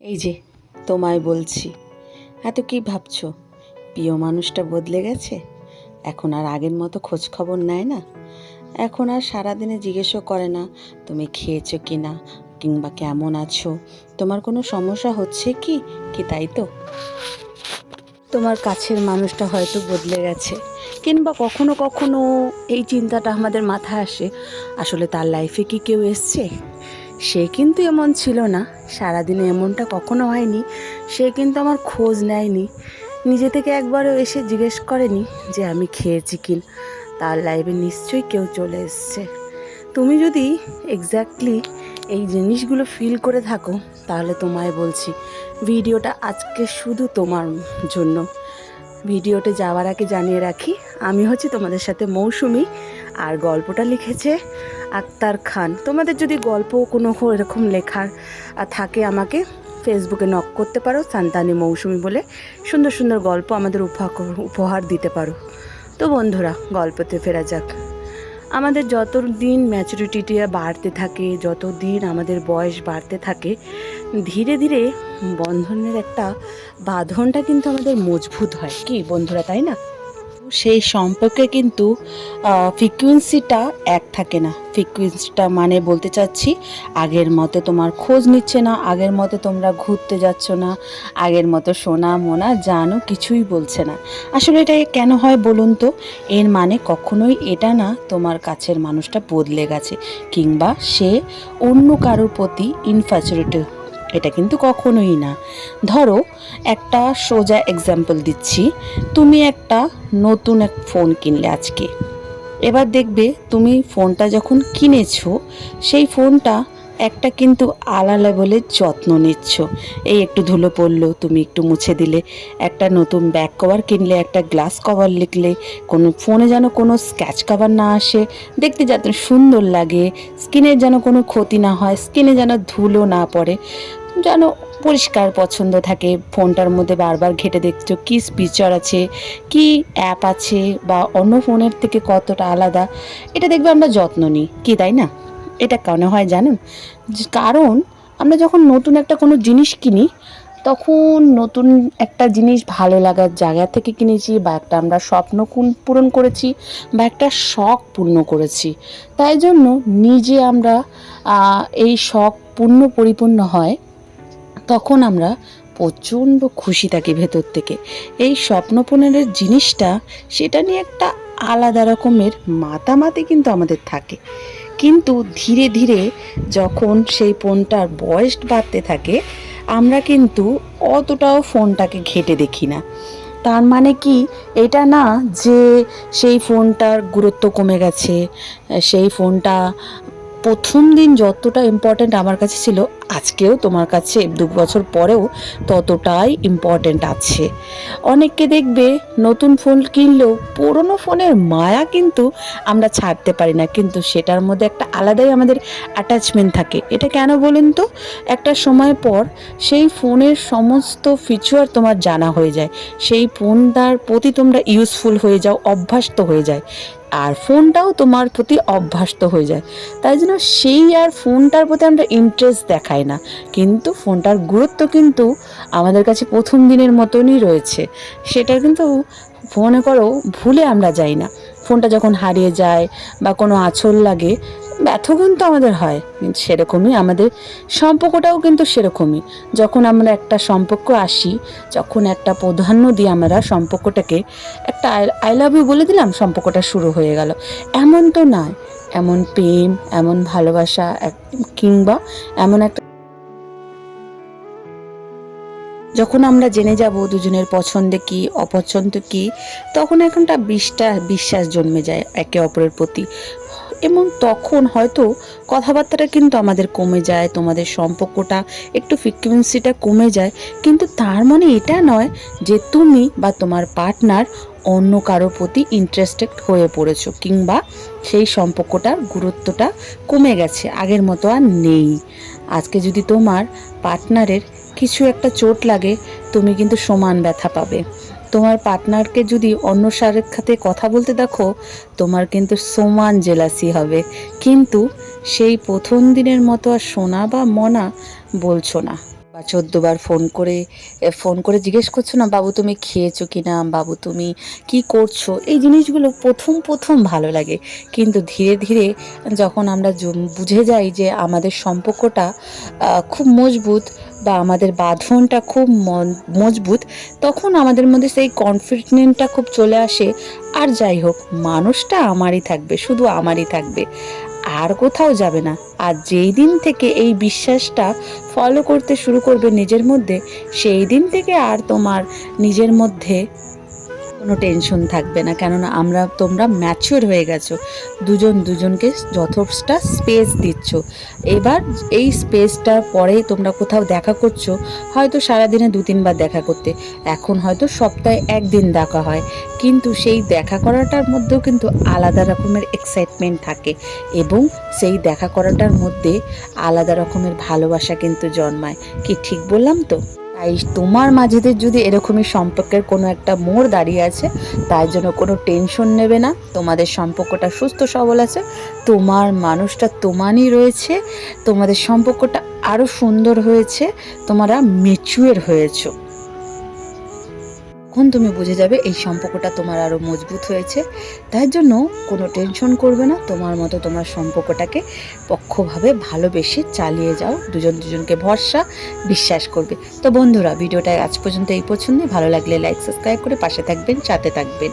এই যে, তোমায় বলছি। এত কি ভাবছ? প্রিয় মানুষটা বদলে গেছে? এখন আর আগের মতো খোঁজ খবর নেয় না? এখন আর সারাদিনে জিজ্ঞেসও করে না, তুমি খেয়েছো কি না, কিংবা কেমন আছো? তোমার কোনো সমস্যা হচ্ছে কি? কি তাই তো? তোমার কাছের মানুষটা হয়তো বদলে গেছে, কিংবা কখনো কখনো এই চিন্তাটা আমাদের মাথায় আসে। আসলে তার লাইফে কি কেউ এসছে? সে কিন্তু এমন ছিল না। সারাদিনে এমনটা কখনো হয়নি। সে কিন্তু আমার খোঁজ নেয়নি। নিজে থেকে একবারও এসে জিজ্ঞেস করেনি যে আমি খেয়েছি কি তার লাইফে নিশ্চয়ই কেউ চলে এসছে। তুমি যদি এক্স্যাক্টলি এই জিনিসগুলো ফিল করে থাকো, তাহলে তোমায় বলছি, ভিডিওটা আজকে শুধু তোমার জন্য। ভিডিওতে যাওয়ার আগে জানিয়ে রাখি, আমি হচ্ছি তোমাদের সাথে মৌসুমি আর গল্পটা লিখেছে আক্তার খান। তোমাদের যদি গল্প কোনো এরকম লেখার থাকে আমাকে ফেসবুকে নক করতে পারো, সান্তানি মৌসুমি বলে সুন্দর সুন্দর গল্প আমাদের উপহার দিতে পারো। তো বন্ধুরা, গল্পতে ফেরা যাক। আমাদের যত দিন ম্যাচুরিটিটা বাড়তে থাকে যত দিন আমাদের বয়স বাড়তে থাকে ধীরে ধীরে বন্ধনের একটা বাঁধনটা কিন্তু আমাদের মজবুত হয়। কি বন্ধুরা, তাই না? সেই সম্পর্কে কিন্তু ফ্রিকুয়েন্সিটা এক থাকে না। ফ্রিকুয়েন্সিটা মানে বলতে চাচ্ছি, আগের মতে তোমার খোঁজ নিচ্ছে না, আগের মতে তোমরা ঘুরতে যাচ্ছ না, আগের মতো সোনা, মোনা, জানো কিছুই বলছে না। আসলে এটা কেন হয় বলুন তো? এর মানে কখনোই এটা না তোমার কাছের মানুষটা বদলে গেছে, কিংবা সে অন্য কারোর প্রতি ইনফ্যাচুরেটেড এটা কিন্তু কখনোই না। ধরো, একটা সোজা এক্সাম্পল দিচ্ছি। তুমি একটা নতুন এক ফোন কিনলে আজকে। এবার দেখবে তুমি ফোনটা যখন কিনেছো, সেই ফোনটা একটা কিন্তু আলা লেভেলের যত্ন নিচ্ছ। এই একটু ধুলো পড়ল, তুমি একটু মুছে দিলে। একটা নতুন ব্যাক কভার কিনলে, একটা গ্লাস কভার লিখলে, কোনো ফোনে যেন কোনো স্ক্যাচ কভার না আসে। দেখতে যাতে সুন্দর লাগে স্কিনের যেন কোনো ক্ষতি না হয় স্কিনে যেন ধুলো না পড়ে। যেন পরিষ্কার পছন্দ থাকে। ফোনটার মধ্যে বারবার ঘেটে দেখছ কী ফিচার আছে, কি অ্যাপ আছে বা অন্য ফোনের থেকে কতটা আলাদা, এটা দেখবে আমরা যত্ন নিই। কি তাই না? এটা কেন হয় জানেন? কারণ আমরা যখন নতুন একটা কোনো জিনিস কিনি, তখন নতুন একটা জিনিস ভালো লাগার জায়গা থেকে কিনেছি বা একটা আমরা স্বপ্ন পূরণ করেছি বা একটা শখ পূর্ণ করেছি। তাই জন্য নিজে আমরা এই শখ পূর্ণ পরিপূর্ণ হয় তখন আমরা প্রচণ্ড খুশি থাকি ভেতর থেকে। এই স্বপ্নপূরণের জিনিসটা, সেটা নিয়ে একটা আলাদা রকমের মাতামাতি কিন্তু আমাদের থাকে। কিন্তু ধীরে ধীরে যখন সেই ফোনটার বয়স বাড়তে থাকে, আমরা কিন্তু অতটাও ফোনটাকে ঘেটে দেখি না। তার মানে কি? এটা না যে সেই ফোনটার গুরুত্ব কমে গেছে, সেই ফোনটা প্রথম দিন যতটা ইম্পর্ট্যান্ট আমার কাছে ছিল আজকেও তোমার কাছে দু বছর পরেও ততটাই ইম্পর্ট্যান্ট আছে। অনেককে দেখবে নতুন ফোন কিনলেও পুরনো ফোনের মায়া কিন্তু আমরা ছাড়তে পারি না, কিন্তু সেটার মধ্যে একটা আলাদাই আমাদের অ্যাটাচমেন্ট থাকে। এটা কেন বলুন তো? একটা সময় পর সেই ফোনের সমস্ত ফিচার তোমার জানা হয়ে যায়। সেই ফোনটার প্রতি তোমরা ইউজফুল হয়ে যাও, অভ্যস্ত হয়ে যায়। আর ফোনটাও তোমার প্রতি অভ্যস্ত হয়ে যায়। তাই জন্য সেই আর ফোনটার প্রতি আমরা ইন্টারেস্ট দেখাই না। কিন্তু ফোনটার গুরুত্ব কিন্তু আমাদের কাছে প্রথম দিনের মতনই রয়েছে। সেটা কিন্তু মনে করো ভুলে আমরা যাই না। ফোনটা যখন হারিয়ে যায় বা কোনো আঁচল লাগে, ব্যথ কিন্তু আমাদের হয়। সেরকমই আমাদের সম্পর্কটাও কিন্তু সেরকমই। যখন আমরা একটা সম্পর্ক আসি, যখন একটা প্রাধান্য দিই আমরা সম্পর্কটাকে একটা আই লাভ ইউ বলে দিলাম, সম্পর্কটা শুরু হয়ে গেল। এমন তো নয়। এমন প্রেম, এমন ভালোবাসা কিংবা এমন একটা যখন আমরা জেনে যাব দুজনের পছন্দ কি, অপছন্দ কি, তখন এখনটা বিশ্বাস বিশ্বাস জন্মে যায় একে অপরের প্রতি। এবং তখন হয়তো কথাবার্তাটা কিন্তু আমাদের কমে যায়, তোমাদের সম্পর্কটা একটু ফ্রিকুয়েন্সিটা কমে যায়। কিন্তু তার মানে এটা নয় যে তুমি বা তোমার পার্টনার অন্য কারোর প্রতি ইন্টারেস্টেড হয়ে পড়েছো কিংবা সেই সম্পর্কটার গুরুত্বটা কমে গেছে, আগের মতো আর নেই। আজকে যদি তোমার পার্টনারের কিছু একটা চোট লাগে, তুমি কিন্তু সমান ব্যথা পাবে। তোমার পার্টনারকে যদি অন্য সারের খাতে কথা বলতে দেখো, তোমার কিন্তু সমান জেলাসি হবে। কিন্তু সেই প্রথম দিনের মতো আর সোনা বা মনা বলছো না। বা চোদ্দবার ফোন করে ফোন করে জিজ্ঞেস করছ না, বাবু, তুমি খেয়েছো কি না? বাবু, তুমি কি করছ? এই জিনিসগুলো প্রথম প্রথম ভালো লাগে। কিন্তু ধীরে ধীরে যখন আমরা বুঝে যাই যে আমাদের সম্পর্কটা খুব মজবুত বা আমাদের বাঁধনটা খুব মজবুত, তখন আমাদের মধ্যে সেই কনফিডেন্টটা খুব চলে আসে। আর যাই হোক, মানুষটা আমারই থাকবে, শুধু আমারই থাকবে। আর কোথাও যাবে না। আর যেই দিন থেকে এই বিশ্বাসটা ফলো করতে শুরু করবে নিজের মধ্যে, সেই দিন থেকে আর তোমার নিজের মধ্যে কোনো টেনশন থাকবে না। কেননা আমরা, তোমরা ম্যাচিওর হয়ে গেছো। দুজন দুজনকে যথেষ্ট স্পেস দিচ্ছ। এবার এই স্পেসটার পরেই তোমরা কোথাও দেখা করছ, হয়তো সারাদিনে দু তিনবার দেখা করতে। এখন হয়তো সপ্তাহে একদিন দেখা হয়। কিন্তু সেই দেখা করাটার মধ্যেও কিন্তু আলাদা রকমের এক্সাইটমেন্ট থাকে। এবং সেই দেখা করাটার মধ্যে আলাদা রকমের ভালোবাসা কিন্তু জন্মায়। কি ঠিক বললাম তো? তাই তোমার মাঝেদের যদি এরকমই সম্পর্কের কোনো একটা মোড় দাঁড়িয়ে আছে তাই জন্য কোনো টেনশন নেবে না। তোমাদের সম্পর্কটা সুস্থ সবল আছে, তোমার মানুষটা তোমারই রয়েছে, তোমাদের সম্পর্কটা আরও সুন্দর হয়েছে, তোমরা মেচুয়ের হয়েছো। তখন তুমি বুঝে যাবে এই সম্পর্কটা তোমার আরও মজবুত হয়েছে। তার জন্য কোনো টেনশন করবে না, তোমার মতো তোমার সম্পর্কটাকে পক্ষভাবে ভালোবেসে চালিয়ে যাও। দুজন দুজনকে ভরসা, বিশ্বাস করবে। তো বন্ধুরা, ভিডিওটা আজ পর্যন্ত এই পছন্দে ভালো লাগলে লাইক সাবস্ক্রাইব করে পাশে থাকবেন, সাথে থাকবেন।